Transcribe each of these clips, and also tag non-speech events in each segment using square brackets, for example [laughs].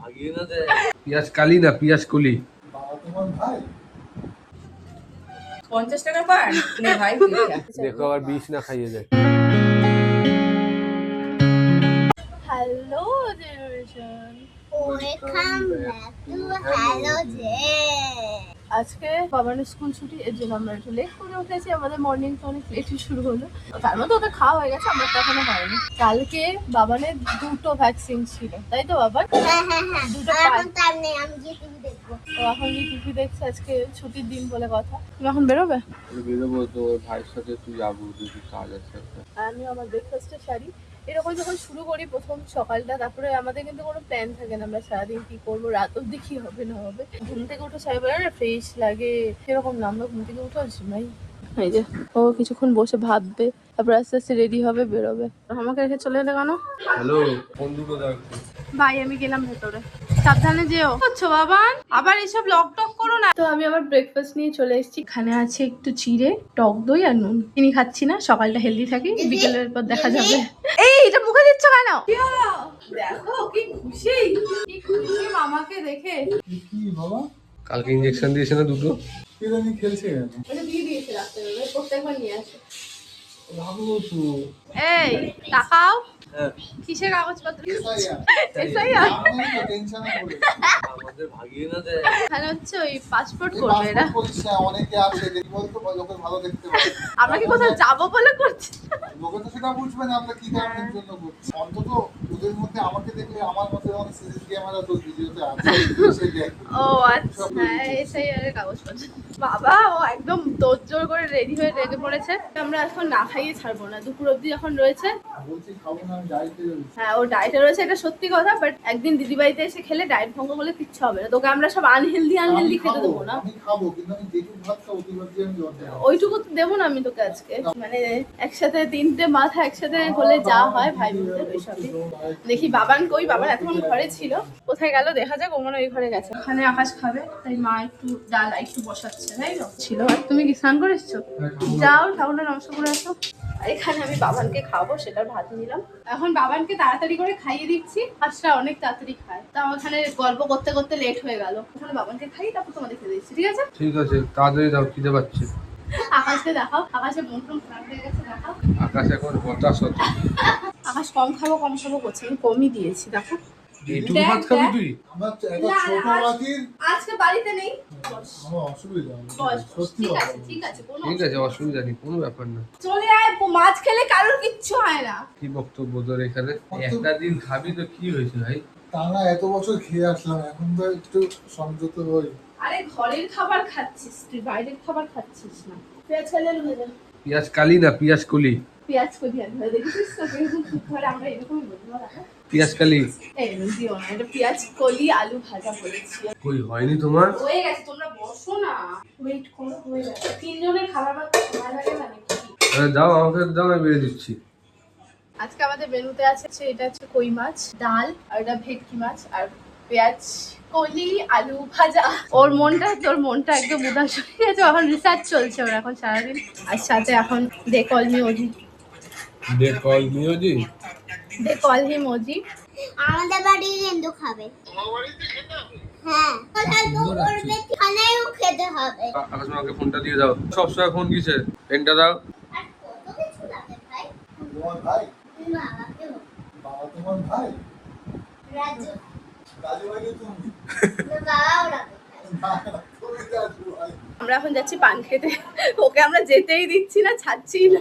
ভাগিয়ে না দেয়? পিয়াজ কালি না পিয়াজ কলি? পঞ্চাশ টাকা পার? নে ভাই দেখো আবার বিষ না খাইয়ে দেয় hello generation. Welcome back to hello G আজকে বাবানের স্কুল ছুটি এর জন্য আমরা একটু লেট করে উঠেছি আমাদের মর্নিং তো অনেক লেটই শুরু হলো। তার মধ্যে ওদের খাওয়া হয়ে গেছে আমরা তো এখনও হয়নি কালকে বাবানের দুটো ভ্যাকসিন ছিল তাই তো বাবা? হ্যাঁ হ্যাঁ হ্যাঁ। দুটো টিভি দেখব। তো এখন যে টিভি দেখছে আজকে ছুটির দিন বলে কথা। তুমি এখন বেরোবে? বেরোবো তো ভাইয়ের সাথে তুই যাব যদি কাজ আছে আমি আমার ব্রেকফাস্টের শাড়ি। এরকম যখন শুরু করি প্রথম সকালটা তারপরে আমাদের কিন্তু কোনো প্ল্যান থাকে না আমরা সারাদিন কি করব রাত অব্দি কি হবে না হবে। ঘুম থেকে উঠে সবাই বলে না ফ্রেশ লাগে। সেরকম না আমরা ঘুম থেকে উঠে ভাই এই যে ও কিছুক্ষণ বসে ভাববে। তারপর আস্তে আস্তে রেডি হবে বেরোবে। আমাকে রেখে চলে এলে কেন? হ্যালো ফোন দুটো দাও ভাই আমি গেলাম ভেতরে। সাবধানে যেও। করছ বাবান? আবার এইসব লক টক করো না। তো আমি আবার ব্রেকফাস্ট নিয়ে চলে এসেছি। এখানে আছে একটু চিড়ে টক দই আর নুন। চিনি খাচ্ছি না সকালটা হেলদি থাকি বিকেলের পর দেখা যাবে। এই এটা মুখে দিচ্ছ কেন? দেখো কি খুশি। কি খুশি মামাকে দেখে। কি বাবা? কালকে ইঞ্জেকশন দিয়েছে না দুটো? খেলছে কেন? এটা দিয়ে দিয়েছে রাত্রেবেলা প্রত্যেকবার নিয়ে আসে। ভাবলো তো এই তাকাও। হ্যাঁ। কিসের কাগজপত্র? এসআইআর। এসআইআর। আমি তো টেনশনে পড়ে। আমাদের ভাগিয়ে না দেয়। এখানে হচ্ছে ওই পাসপোর্ট করবে এরা। অনেকে আছে বলতো লোকের ভালো দেখতে পারে আমরা কি কোথাও যাব বলে করছি? লোকে তো সেটা বুঝবে না আমরা কি কারণের জন্য করছি। অন্তত ওদের মধ্যে আমাকে দেখলে আমার মধ্যে অনেক সিসি ক্যামেরা তো ভিডিওতে আছে ও আচ্ছা হ্যাঁ এসআই এর কাগজপত্র। বাবা ও একদম তোড়জোড় করে রেডি হয়ে রেগে পড়েছে। আমরা এখন না খাইয়ে ছাড়বো না দুপুর অবধি যখন রয়েছে। হ্যাঁ ও ডায়েটে রয়েছে এটা সত্যি কথা বাট একদিন দিদিবাড়িতে এসে খেলে ডায়েট ভঙ্গ বলে কিচ্ছু হবে না। তোকে আমরা সব আনহেলদি আনহেলদি খেতে দেবো না। ওইটুকু তো দেবো না আমি তোকে আজকে। মানে একসাথে তিনটে মাথা একসাথে হলে যা হয় ভাই বোনদের ওইসবই দেখি বাবান কই বাবান এতক্ষণ ঘরে ছিল। কোথায় গেল দেখা যাক ও মনে ওই ঘরে গেছে। ওখানে আকাশ খাবে তাই মা একটু ডাল একটু বসাচ্ছে। ছিল। আর তুমি কি স্নান করে এসছো? যাও ঠাকুরের নমস্কার করে আসো। আর এখানে আমি বাবানকে খাব সেটার ভাত নিলাম। এখন বাবানকে তাড়াতাড়ি করে খাইয়ে দিচ্ছি। হাঁসটা অনেক তাড়াতাড়ি খায়। তাও ওখানে গল্প করতে করতে লেট হয়ে গেল। ওখানে বাবানকে খাই তারপর তোমাদের খেতে দিচ্ছি ঠিক আছে? ঠিক আছে তাড়াতাড়ি দাও খিদে পাচ্ছে। আকাশকে দেখাও। আকাশে মন টন খারাপ হয়ে গেছে দেখাও। আকাশ এখন হতাশ হতো আকাশ কম খাব কম খাব করছে। আমি কমই দিয়েছি দেখো। এইটুকু ভাত খাবি তুই? আমার একটা ছোট না, আজকে বাড়িতে নেই। আমার অসুবিধা নেই। বস, বস। সত্যি ঠিক আছে ঠিক আছে কোনো ঠিক আছে অসুবিধা নেই। কোনো ব্যাপার না। চলে আয় মাছ খেলে কারোর কিচ্ছু হয় না। কি বক্তব্য তোর এখানে? একটা দিন খাবি তো কি হয়েছে ভাই? টানা এত বছর খেয়ে আসলাম এখন তো একটু সংযত হই। আরে ঘরের খাবার খাচ্ছিস তুই বাইরের খাবার খাচ্ছিস না। পেঁয়াজ কালি পিয়াজ কালি না পিয়াজ কলি? পেঁয়াজ কলি ভেজা দেখেছিস তো কীরকম ঘরে আমরা এরকমই বলি বল পিয়াজ কালি এই দিও না এটা পেঁয়াজ কলি আলু ভাজা কই হয়নি তোমার? হয়ে গেছে তোমরা বসো না। ওয়েট করো হয়ে গেছে। তিনজনের খাবার সময় লাগে না নাকি? আরে দাও আমাকে দাও আমি বেড়ে দিচ্ছি। আজকে আমাদের মেনুতে আছে এটা হচ্ছে কই মাছ ডাল আর এটা ভেটকি মাছ আর পেঁয়াজ কলি আলু ভাজা। ওর মনটা তোর মনটা একদম উদাস হয়ে গেছে এখন রিসার্চ চলছে ওর এখন সারাদিন। আর সাথে এখন they call me OG they call me OG they call him OG আমাদের বাড়ি কিন্তু খাবে। হ্যাঁ। খেতে হবে। ফোনটা দিয়ে দাও। সবসময় ফোন কিসে? পেনটা দাও। আর কত কিছু লাগে ভাই? তোমার ভাই? না আমাকেও। বাবা তোমার ভাই? রাজু। রাজু ভাই তুমি? না বাবাও রাখে না, তুমি রাজু ভাই আমরা এখন যাচ্ছি পান খেতে। ওকে আমরা যেতেই দিচ্ছি না ছাড়ছি না।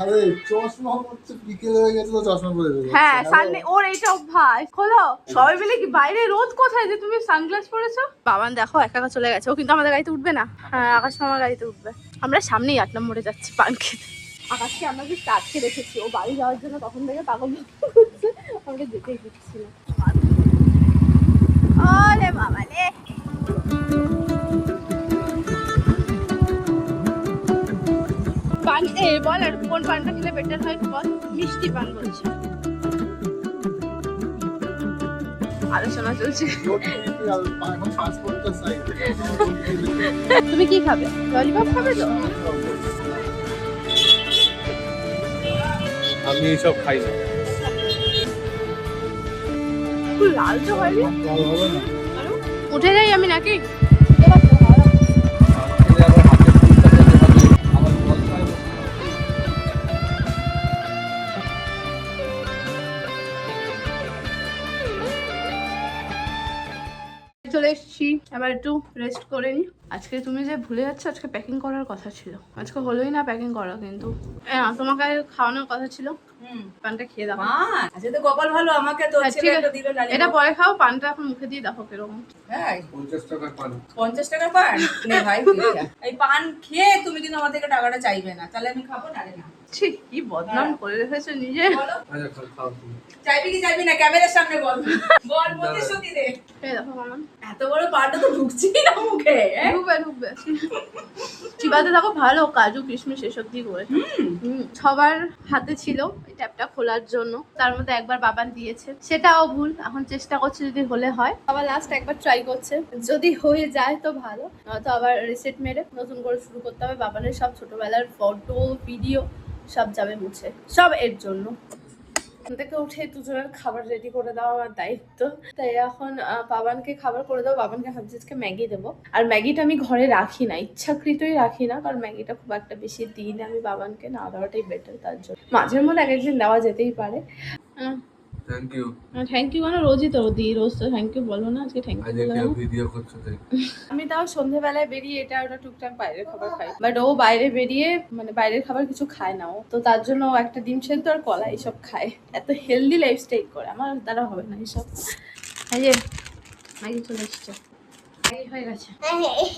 আরে চশমা হচ্ছে বিকেল হয়ে গেছে তো চশমা পরে হ্যাঁ সানডে ওর এইটা অভ্যাস। খোলো সবাই মিলে কি বাইরে রোদ কোথায় যে তুমি সানগ্লাস পরেছো? বাবান দেখো একা একা চলে গেছে। ও কিন্তু আমাদের গাড়িতে উঠবে না। হ্যাঁ আকাশ আমার গাড়িতে উঠবে। আমরা সামনেই আট নম্বরে যাচ্ছি পান খেতে। আকাশকে আমরা কি আটকে রেখেছি ও বাড়ি যাওয়ার জন্য তখন থেকে পাগল করছে আমাকে যেতেই দিচ্ছি না ওরে বাবা রে পান এ বল আর কোন পানটা খেলে বেটার হয় বল। মিষ্টি পান বলছি। আলোচনা চলছে। তুমি কি খাবে? ললিপপ খাবে তো? আমি এইসব খাই না। লাল তো না। উঠে যাই আমি নাকি? চলে এসেছি। এবার একটু রেস্ট করে নি। আজকে তুমি যে ভুলে যাচ্ছ আজকে প্যাকিং করার কথা ছিল। আজকে হলোই না প্যাকিং করা কিন্তু। তোমাকে খাওয়ানোর কথা ছিল। হুম। পানটা খেয়ে তো কপাল ভালো আমাকে তো হ্যাঁ, ছেলে ঠিক একটা দিল লালি এটা পরে খাও পানটা এখন মুখে দিয়ে দেখো কীরকম। হ্যাঁ। টাকার পান। পঞ্চাশ টাকার পান? [laughs] নে ভাই এই পান খেয়ে তুমি কিন্তু আমার থেকে টাকাটা চাইবে না। তাহলে আমি খাব না রে না। ছি কি বদনাম করে রেখেছো নিজে। বলো। আচ্ছা খাও, খাও চাইবি কি চাইবি না? ক্যামেরার সামনে বল। বল প্রতিশ্রুতি দে দেখো এত বড় পানটা তো না মুখে হ্যাঁ? ঢুকবে ঢুকবে। চিবাতে থাকো ভালো কাজু কিশমিশ এসব দিয়ে করে সবার হাতে ছিল এই ট্যাপটা খোলার জন্য। তার মধ্যে একবার বাবান দিয়েছে। সেটাও ভুল এখন চেষ্টা করছে যদি হলে হয়। আবার লাস্ট একবার ট্রাই করছে। যদি হয়ে যায় তো ভালো নয়তো আবার রিসেট মেরে নতুন করে শুরু করতে হবে। বাবানের সব ছোটবেলার ফটো ভিডিও সব যাবে মুছে, সব এর জন্য। ঘুম থেকে উঠে দুজনের খাবার রেডি করে দেওয়া আমার দায়িত্ব। তাই এখন বাবানকে খাবার করে দেবো। বাবানকে ভাবছি আজকে ম্যাগি দেবো। আর ম্যাগিটা আমি ঘরে রাখি না, ইচ্ছাকৃতই রাখি না, কারণ ম্যাগিটা খুব একটা বেশি দিই না আমি বাবানকে না দেওয়াটাই বেটার তার জন্য। মাঝের মধ্যে এক একদিন দেওয়া যেতেই পারে। থ্যাংক ইউ থ্যাংক ইউ মানে রোজই তো দি রোজ তো থ্যাংক ইউ বলো না আজকে থ্যাংক ইউ কেউ ভিডিও করছ তাই আমি তাও সন্ধেবেলায় বেরিয়ে এটা ওটা টুকটাক বাইরের খাবার খাই। বাট ও বাইরে বেরিয়ে মানে বাইরের খাবার কিছু খায় না ও। তো তার জন্য ও একটা ডিম সেদ্ধ আর কলা এইসব খায়। এত হেলদি লাইফস্টাইল করে আমার দ্বারা হবে না এইসব। এই যে ম্যাগি চলে এসছে। ম্যাগি হয়ে গেছে।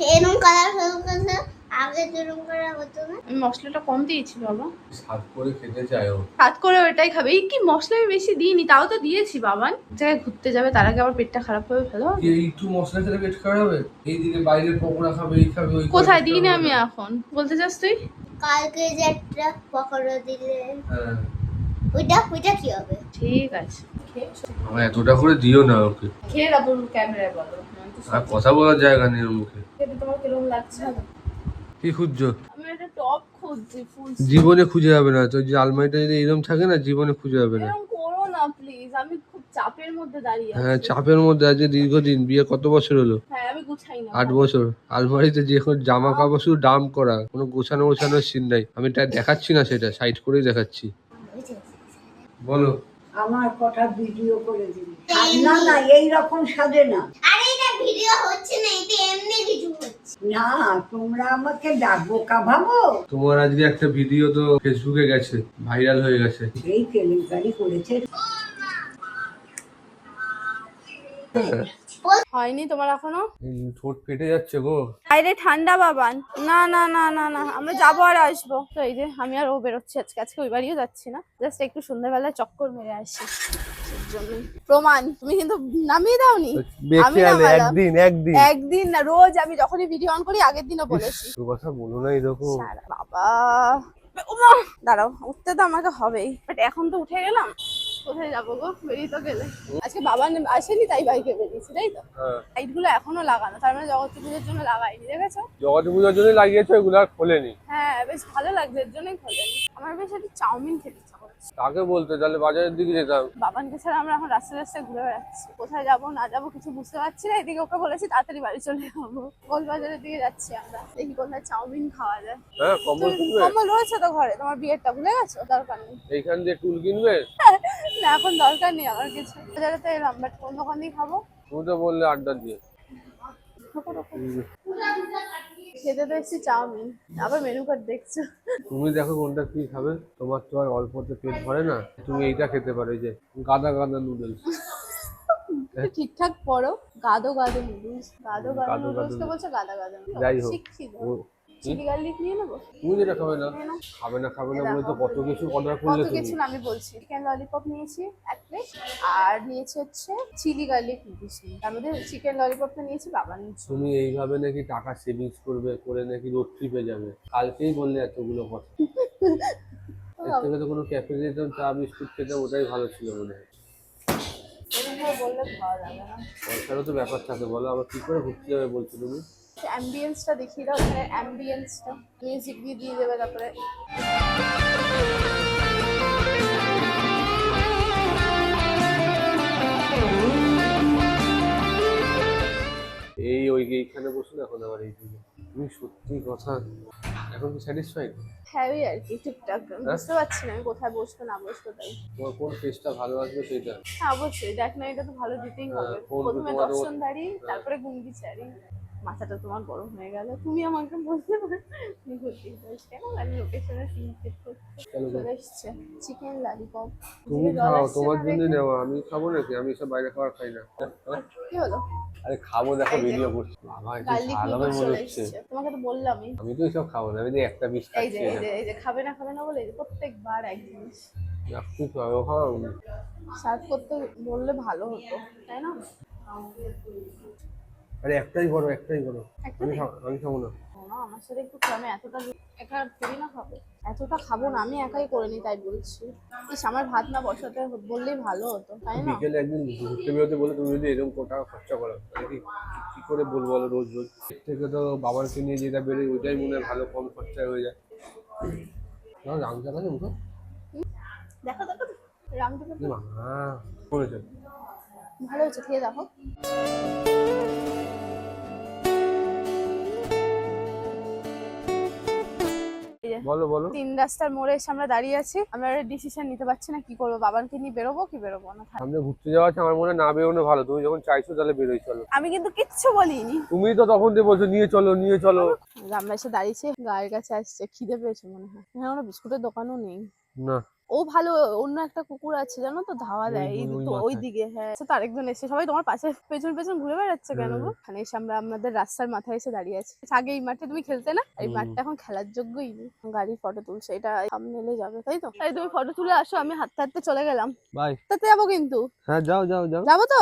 এরকম কালার শুরু করছে আগে যেরকম করা হতো না? আমি মশলাটা কম দিয়েছি বাবা। স্বাদ করে খেতে চাই ও। হাত করে ওটাই খাবে। এই কি মশলা আমি বেশি দিইনি তাও তো দিয়েছি বাবান জায়গায় ঘুরতে যাবে তার আগে আবার পেটটা খারাপ হবে ভালো একটু মশলা খেলে পেট খারাপ হবে? এইদিকে বাইরে পকোড়া খাবে এই খাবে ওই কোথায় দিই না আমি এখন? বলতে চাস তুই? কালকে যে একটা পকোড়া দিলে। হ্যাঁ। ওইটা ওইটা কি হবে? ঠিক আছে। আমার এতটা করে দিও না ওকে। খেয়ে তারপর ক্যামেরায় বলো। আর কথা বলার জায়গা নেই মুখে। তোমার কীরকম লাগছে কি খুঁজছো? টপ খুঁজছি ফুল জীবনে খুঁজে যাবে না তো যে আলমারিটা যদি এরকম থাকে না জীবনে খুঁজে যাবে না। করো না প্লিজ আমি খুব চাপের মধ্যে দাঁড়িয়ে হ্যাঁ চাপের মধ্যে আজকে দীর্ঘদিন। বিয়ে কত বছর হলো? হ্যাঁ আমি গুছাই না। আট বছর। আলমারিতে যে কোনো জামা কাপড় শুধু ডাম করা কোনো গোছানো গোছানোর সিন নাই। আমি এটা দেখাচ্ছি না সেটা সাইড করেই দেখাচ্ছি। বলো। আমার কথা ভিডিও করে দিবি না না এই রকম সাজে না আরে এটা ভিডিও হচ্ছে না এটা এমনি কিছু হচ্ছে না তোমরা আমাকে ডাকবো তোমার আজকে একটা ভিডিও তো ফেসবুকে গেছে ভাইরাল হয়ে গেছে এই কেলেঙ্কারি করেছে হয়নি তোমার এখনও? ঠোঁট ফেটে যাচ্ছে গো। বাইরে ঠান্ডা বাবান। না না না না না। আমরা যাব আর আসব। তো এই যে আমি আর ও বেরোচ্ছি আজকে। আজকে ওই বাড়িও যাচ্ছি না। জাস্ট একটু সন্ধ্যাবেলায় চক্কর মেরে আসি। প্রমাণ তুমি কিন্তু নামিয়ে দাওনি? আমি একদিন একদিন। একদিন না রোজ আমি যখনই ভিডিও অন করি আগের দিনও বলেছি। কথা বলো না এরকম। বাবা। ওমা দাঁড়াও উঠতে তো আমাকে হবেই। বাট এখন তো উঠে গেলাম। কোথায় যাব গো? বেরিয়ে তো গেলে। আজকে বাবা আসেনি তাই বাইকে বেরিয়েছি তাই তো? হ্যাঁ। লাইটগুলো এখনও লাগানো। তার মানে জগতী পুজোর জন্য লাগাইনি দেখেছ? জগতী পুজোর জন্য লাগিয়েছো এগুলো আর খোলেনি। হ্যাঁ বেশ ভালো লাগছে এর জন্যই খোলেনি। আমার বেশ একটা চাউমিন খেতে তাকে বলতে? তাহলে বাজারের দিকে যেতাম বাবানকে ছাড়া আমরা এখন রাস্তায় রাস্তায় ঘুরে বেড়াচ্ছি। কোথায় যাব না যাব কিছু বুঝতে পারছি না। এদিকে ওকে বলেছি তাড়াতাড়ি বাড়ি চলে যাব। গোল গোলবাজারের দিকে যাচ্ছি আমরা। দেখি কোথায় চাউমিন খাওয়া যায়। হ্যাঁ কম্বল কিনবে? কম্বল রয়েছে তো ঘরে? তোমার বিয়েরটা ভুলে গেছো? দরকার নেই। এইখান দিয়ে টুল কিনবে? [laughs] না এখন দরকার নেই আমার কিছু। বাজারে তো এলাম বাট কোন দোকান দিয়ে খাব। তুমি তো বললে আড্ডা দিয়ে। খেতে তো এসেছি চাউমিন আবার মেনু কার্ড দেখছ। তুমি দেখো কোনটা কি খাবে তোমার তো আর অল্পতে পেট ভরে না তুমি এইটা খেতে পারো এই যে গাদা গাদা নুডলস ঠিকঠাক পড়ো? গাদো গাদো নুডলস গাদো গাদো নুডলস তো বলছো গাদা গাদা যাই হোক চিলি নিয়ে নেব? তুমি যেটা খাবে না। খাবে না খাবে না বলে তো কত কিছু অর্ডার করলে তুমি কিছু আমি বলছি। চিকেন ললিপপ নিয়েছি এক প্লেট আর নিয়েছি হচ্ছে চিলি গার্লিক নুডলস তার মধ্যে চিকেন ললিপপটা নিয়েছি বাবার নিয়েছি তুমি এইভাবে নাকি টাকা সেভিংস করবে করে নাকি রোড ট্রিপে যাবে। কালকেই বললে এতগুলো কথা। [laughs] এর থেকে তো কোনো ক্যাফে যেতাম চা বিস্কুট খেতাম ওটাই ভালো ছিল মনে হয়। পয়সারও তো ব্যাপার থাকে বলো আবার কি করে ঘুরতে যাবে বলছো তুমি? অ্যাম্বিয়েন্সটা দেখিয়ে দাও ওখানে অ্যাম্বিয়েন্সটা মিউজিক দিয়ে দিয়ে দেবে তারপরে। এই ওই এইখানে বসুন এখন আমার এই দিকে তুমি সত্যি কথা এখন কি স্যাটিসফাইড হ্যাঁ ওই আর কি টুকটাক। হ্যাঁ? বুঝতে পারছি না আমি কোথায় বসবো না বসবো তাই। তোমার কোন ফেসটা ভালো আসবে সেটা? হ্যাঁ অবশ্যই। না এটা তো ভালো দিতেই হ্যাঁ, হবে। প্রথমে দর্শন হ্যাঁ। তারপরে গুঙ্গি চারি। মাথাটা তোমার গরম হয়ে গেল। তুমি আমাকে বলতে পারো। তুমি ঘুরতে কেন? আমি লোকেশনে সিন সেট করছি। চলে এসছে। চিকেন ললিপপ তুমি খাও তোমার জন্য নেওয়া। আমি খাব নাকি? আমি সব বাইরে খাবার খাই না। কি হলো? আরে খাব দেখো ভিডিও করছি। বাবা একটু মনে হচ্ছে। তোমাকে তো বললামই। আমি তো এসব খাব না। আমি তো একটা পিস এই যে খাচ্ছি। এই যে এই যে খাবে না খাবে না বলে এই যে প্রত্যেকবার এক জিনিস। একটু খাব খাও। সার্ভ করতে বললে ভালো হতো তাই না? আরে একটাই বড় একটাই বড়। আমি আমি খাব না। আমার সাথে একটু আমি এতটা একা থরি না খাব। এতটা খাব না আমি একাই করে নি তাই বলছি। ইস আমার ভাত না বসাতে বললেই ভালো হতো তাই না? বিকেলে একদিন ঘুরতে বেরোতে বলে তুমি যদি এরকম কোটা খরচা করো কি কি করে বলব বলো রোজ রোজ? এর থেকে তো বাবাকে নিয়ে যেটা বেরোয় ওইটাই মনে হয় ভালো কম খরচায় হয়ে যায়। না রাম নেই মুখো? দেখো দেখো রামটা হ্যাঁ। করেছে ভালো হচ্ছে খেয়ে দেখো। যে, বলো বলো। তিন রাস্তার মোড়ে এসে আমরা দাঁড়িয়ে আছি। আমরা ডিসিশন নিতে পারছি না কি করব বাবাকে নিয়ে বেরোবো কি বেরোবো না সামনে ঘুরতে যাওয়া আছে আমার মনে না বেরোনো ভালো। তুমি যখন চাইছো তাহলে বেরোই চলো। আমি কিন্তু কিচ্ছু বলিনি। তুমি তো তখন দিয়ে বলছো নিয়ে চলো নিয়ে চলো। আমরা এসে দাঁড়িয়েছি গায়ের কাছে আসছে খিদে পেয়েছে মনে হয়। এখানে কোনো বিস্কুটের দোকানও নেই। না। ও ভালো অন্য একটা কুকুর আছে জানো তো? ধাওয়া দেয় এই তো ওই দিকে হ্যাঁ। তো আরেকজন এসে সবাই তোমার পাশে পেছন পেছন ঘুরে বেড়াচ্ছে কেন গো? এখানে এসে আমরা আমাদের রাস্তার মাথায় এসে দাঁড়িয়ে আছি। আগে এই মাঠে তুমি খেলতে না? এই মাঠটা এখন খেলার যোগ্যই নেই। গাড়ির ফটো তুলছে এটা সামনে যাবে তাই তো? তাই তুমি ফটো তুলে আসো আমি হাঁটতে হাঁটতে চলে গেলাম। বাই। তাতে যাব কিন্তু? হ্যাঁ যাও যাও যাও। যাব তো?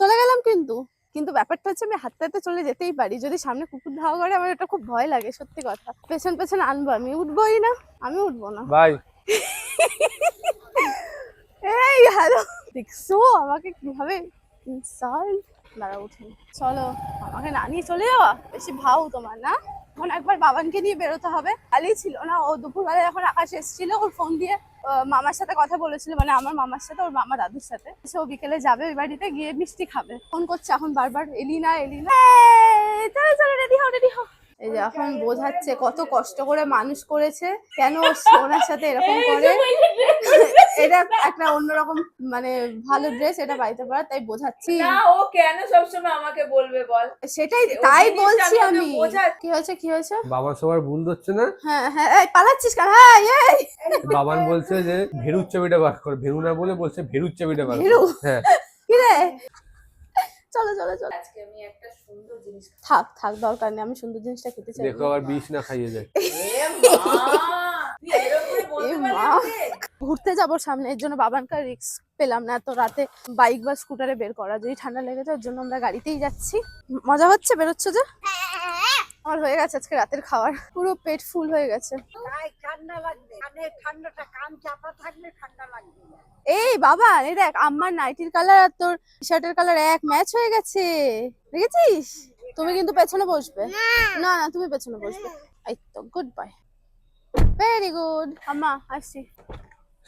চলে গেলাম কিন্তু। কিন্তু ব্যাপারটা হচ্ছে আমি হাঁটতে হাঁটতে চলে যেতেই পারি। যদি সামনে কুকুর ধাওয়া করে আমার এটা খুব ভয় লাগে সত্যি কথা। পেছন পেছন আনব আমি উঠবোই না। আমি উঠবো না। বাই। এই হ্যালো দেখছ আমাকে কীভাবে ইনসাল্ট দাঁড়া উঠে চলো, আমাকে না নিয়ে চলে যাওয়া? বেশি ভাও তোমার না। এখন একবার বাবানকে নিয়ে বেরোতে হবে। খালি ছিল না। ও দুপুরবেলা যখন আকাশ এসেছিল, ওর ফোন দিয়ে মামার সাথে কথা বলেছিল। মানে আমার মামার সাথে, ওর মামা দাদুর সাথে। সে ও বিকেলে যাবে ওই বাড়িতে, গিয়ে মিষ্টি খাবে। ফোন করছে, এখন বারবার এলি না এলি না। চলো চলো রেডি হও রেডি হও। এই যে এখন বোঝাচ্ছে কত কষ্ট করে মানুষ করেছে কেন ওনার সাথে এরকম করে? [laughs] এটা একটা অন্যরকম মানে ভালো ড্রেস এটা বাড়িতে পরা তাই বোঝাচ্ছি। না ও কেন সবসময় আমাকে বলবে বল? সেটাই তাই বলছি আমি। কি হয়েছে কি হয়েছে? বাবা সবার ভুল ধরছে না? হ্যাঁ হ্যাঁ এই পালাচ্ছিস কেন? হ্যাঁ এই বাবান বলছে যে ভেরুর চাবিটা বার কর। ভেরু না বলে বলছে ভেরুর চাবিটা বার কর। ভেরু? হ্যাঁ। কি রে? চলো চলো চলো। আজকে আমি একটা সুন্দর জিনিস থাক থাক দরকার নেই আমি সুন্দর জিনিসটা খেতে চাই। দেখো আবার বিষ না খাইয়ে যায়? ঘুরতে যাব সামনে এর জন্য বাবানকার রিক্স পেলাম না এত রাতে বাইক বা স্কুটারে বের করা। যদি ঠান্ডা লেগেছে ওর জন্য আমরা গাড়িতেই যাচ্ছি। মজা হচ্ছে বেরোচ্ছ যে? আমার হয়ে গেছে আজকে রাতের খাবার। পুরো পেট ফুল হয়ে গেছে। ঠান্ডা লাগবে। ঠান্ডাটা কান চাপা থাকলে ঠান্ডা লাগবে এই বাবা এই দেখ আমার নাইটির কালার আর তোর শার্টের কালার এক ম্যাচ হয়ে গেছে। দেখেছিস? তুমি কিন্তু পেছনে বসবে। না। না তুমি পেছনে বসবে। এই তো গুড বাই ভেরি গুড আম্মা আসছি।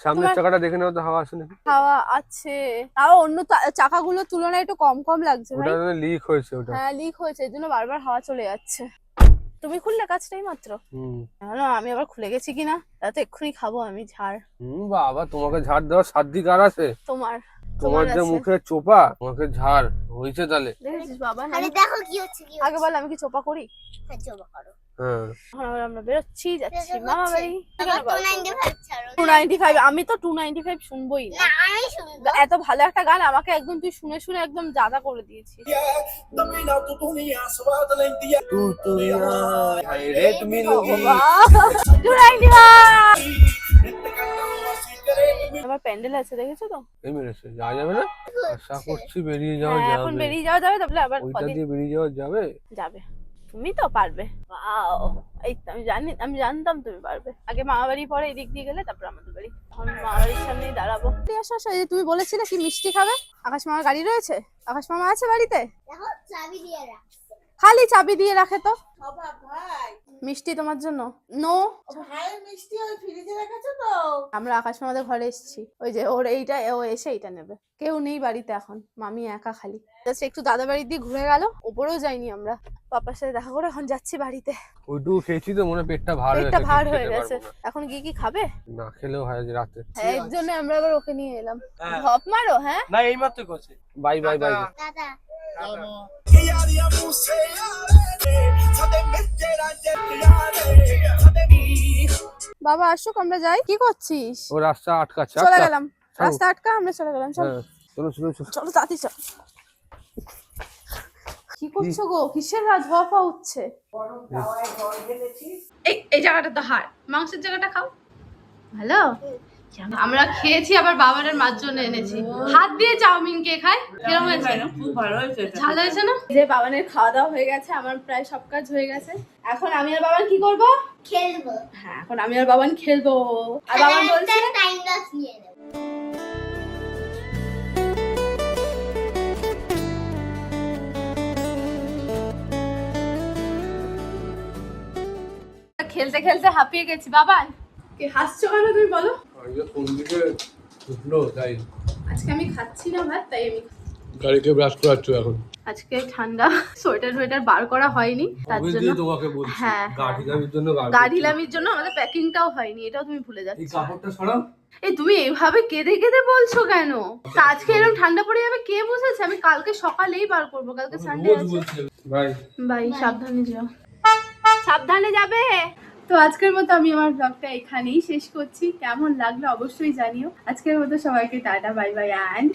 সামনের চাকাটা দেখে নাও তো হাওয়া আসে নাকি? হাওয়া আছে। তাও অন্য চাকাগুলোর তুলনায় একটু কম কম লাগছে ভাই ওটা লিক হয়েছে ওটা। হ্যাঁ লিক হয়েছে এই জন্য বারবার হাওয়া চলে যাচ্ছে। তুমি খুললে কাজটাই মাত্র? হুম। না আমি আবার খুলে গেছি কিনা? তাতে এক্ষুনি খাব আমি ঝাড়। হুম বাবা তোমাকে ঝাড় দেওয়ার সাধ্য কার আছে? তোমার তোমার যে মুখে চোপা তোমাকে ঝাড় হয়েছে তাহলে। দেখেছিস বাবা? দেখো কি হচ্ছে কি আগে বল আমি কি চোপা করি? চোপা করো। হ্যাঁ এখন আবার আমরা বেরোচ্ছি যাচ্ছি মামা বাড়ি আমার তো 95 ছাড়ো। টু নাইনটি ফাইভ আমি তো টু নাইনটি ফাইভ শুনবোই না। এত ভালো একটা গান আমাকে একদম তুই শুনে শুনে একদম জাদা করে দিয়েছিস। হায় আমার প্যান্ডেল আছে দেখেছ তো? এই মেরেছে যাওয়া যাবে না? আশা করছি বেরিয়ে যাওয়া হ্যাঁ এখন বেরিয়ে যাওয়া যাবে তাহলে আবার ওইটা দিয়ে বেরিয়ে যাওয়া যাবে? যাবে। তুমি তো পারবে! এই তো আমি জানি আমি জানতাম তুমি পারবে। আগে মামা বাড়ি পরে এদিক দিয়ে গেলে তারপর আমাদের বাড়ি। এখন মামা বাড়ির সামনেই দাঁড়াবো। আসো আসো এই তুমি বলেছিলে কি মিষ্টি খাবে? আকাশ মামার গাড়ি রয়েছে? আকাশ মামা আছে বাড়িতে? চাবি দিয়ে রাখছে খালি চাবি দিয়ে রাখে তো। মিষ্টি তোমার জন্য। নো মিষ্টি ওই ফ্রিজে রেখেছো তো? আমরা আকাশ মামাদের ঘরে এসেছি। ওই যে ওর এইটা ও এসে এইটা নেবে। কেউ নেই বাড়িতে এখন মামি একা খালি। জাস্ট একটু দাদা বাড়ি দিয়ে ঘুরে গেল ওপরেও যাইনি আমরা। পাপার সাথে দেখা করে এখন যাচ্ছি বাড়িতে। ওইটুকু খেয়েছি তো মনে হয় পেটটা ভার হয়ে পেটটা ভার হয়ে গেছে। এখন গিয়ে কি খাবে? না খেলেও হয় রাতে। হ্যাঁ এর জন্য আমরা আবার ওকে নিয়ে এলাম। হ্যাঁ। মারো হ্যাঁ? না এই মাত্র করছে। Bye bye bye. দাদা বাবা আসুক আমরা যাই। কি করছিস? ও রাস্তা আটকাচ্ছে চলে আটকা। গেলাম। ছাড়ো। রাস্তা আটকা আমরা চলে গেলাম চল। হ্যাঁ চলো চলো চলো। চলো তাড়াতাড়ি চল। কি করছ গো? কিসের রাত ধোয়া ফা উঠছে এই এই জায়গাটা তো হার। মাংসের জায়গাটা খাও। ভালো? আমরা খেয়েছি আবার বাবারের মার জন্য এনেছি। হাত দিয়ে চাউমিন কে খায়? কীরকম হয়েছে? খুব ভালো হয়েছে ভালো হয়েছে না? যে বাবানের খাওয়া দাওয়া হয়ে গেছে আমার প্রায় সব কাজ হয়ে গেছে। এখন আমি আর বাবান কি করব? খেলব। হ্যাঁ এখন আমি আর বাবান খেলব। আর বাবান বলছে টাইম লস নিয়ে নেব। খেলতে খেলতে হাঁপিয়ে গেছি। বাবান কি হাসছো কেন তুমি বলো? আজকে আমি খাচ্ছি না ভাত তাই আমি গাড়িতে ব্রাশ করাচ্ছ এখন? আজকে ঠান্ডা সোয়েটার সোয়েটার বার করা হয়নি তার জন্য দিয়ে তোমাকে বলছি? হ্যাঁ, জন্য আমাদের প্যাকিংটাও হয়নি এটাও তুমি ভুলে এই যাচ্ছ কাপড়টা সরাও। এই তুমি এইভাবে কেঁদে কেঁদে বলছো কেন? তা আজকে এরকম ঠান্ডা পড়ে যাবে কে বুঝেছে? আমি কালকে সকালেই বার করব কালকে সানডে আছে। বাই সাবধানে যাও। সাবধানে যাবে? তো আজকের মতো আমি আমার ব্লগটা এখানেই শেষ করছি। কেমন লাগল অবশ্যই জানিও। আজকের মতো সবাইকে টাটা বাই বাই অ্যান্ড